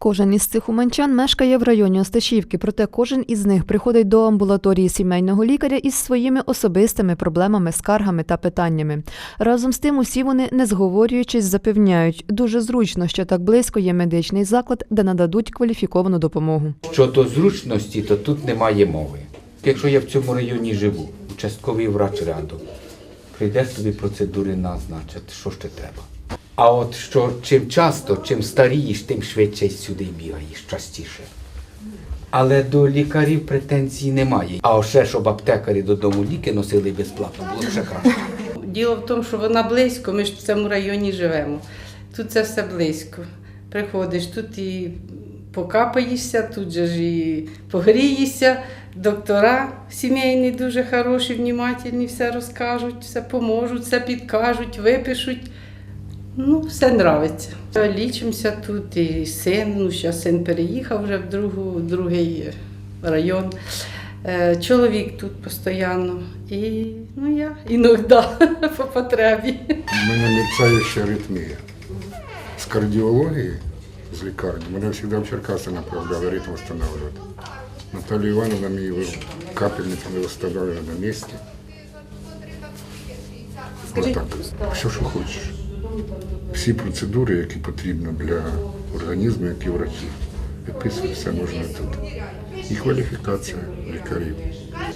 Кожен із цих уманчан мешкає в районі Осташівки, проте кожен із них приходить до амбулаторії сімейного лікаря із своїми особистими проблемами, скаргами та питаннями. Разом з тим, усі вони, не зговорюючись, запевняють, дуже зручно, що так близько є медичний заклад, де нададуть кваліфіковану допомогу. Щодо зручності, то тут немає мови. Якщо я в цьому районі живу, участковий врач рядом, прийдеш тобі процедури назначать, що ще треба. А от що чим часто, чим старієш, тим швидше сюди бігаєш частіше. Але до лікарів претензій немає. А ще, щоб аптекарі додому ліки носили безплатно, було ще краще. Діло в тому, що вона близько, ми ж в цьому районі живемо. Тут це все близько. Приходиш, тут і покапаєшся, тут же ж і погрієшся. Доктора сімейні дуже хороші, внімательні, все розкажуть, все поможуть, все підкажуть, випишуть. Ну, все нравиться. Лічимося тут, і син, ну, зараз син переїхав вже в, другу, в другий район. Е, Чоловік тут постійно. І ну, я іноді по потребі. У мене мерцаюча аритмія. З кардіології, з лікарні, мене завжди в Черкаси направляли ритм встановлювати. Наталія Івановна мені капельницю не виставляли на місці. Отак. Все, що хочеш. Всі процедури, які потрібні для організму, які врачі. Виписують все можна тут. І кваліфікація лікарів.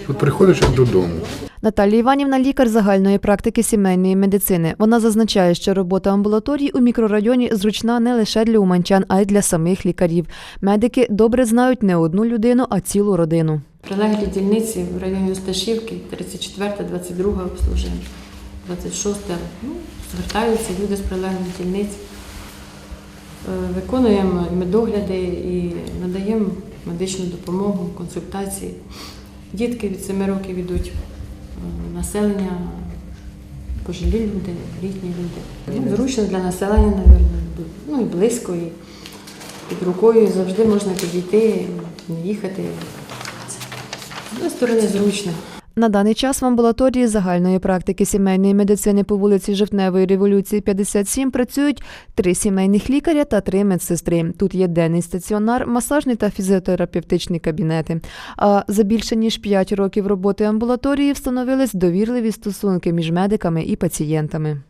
Тут приходиш як додому. Наталія Іванівна лікар загальної практики сімейної медицини. Вона зазначає, що робота амбулаторії у мікрорайоні зручна не лише для уманчан, а й для самих лікарів. Медики добре знають не одну людину, а цілу родину. Прилеглі дільниці в районі Осташівки, 34, 22 обслуження, 26. Ну, звертаються люди з прилеглих дільниць. Е, Виконуємо і медогляди і надаємо медичну допомогу, консультації. Дітки від 7 років йдуть, е, населення, пожилі люди, літні люди. Ну, Зручно для населення, мабуть, ну і близько, і під рукою завжди можна підійти, не їхати. З однієї сторони зручно. На даний час в амбулаторії загальної практики сімейної медицини по вулиці Жовтневої революції 57 працюють три сімейних лікаря та три медсестри. Тут є денний стаціонар, масажний та фізіотерапевтичні кабінети. А за більше ніж 5 років роботи амбулаторії встановились довірливі стосунки між медиками і пацієнтами.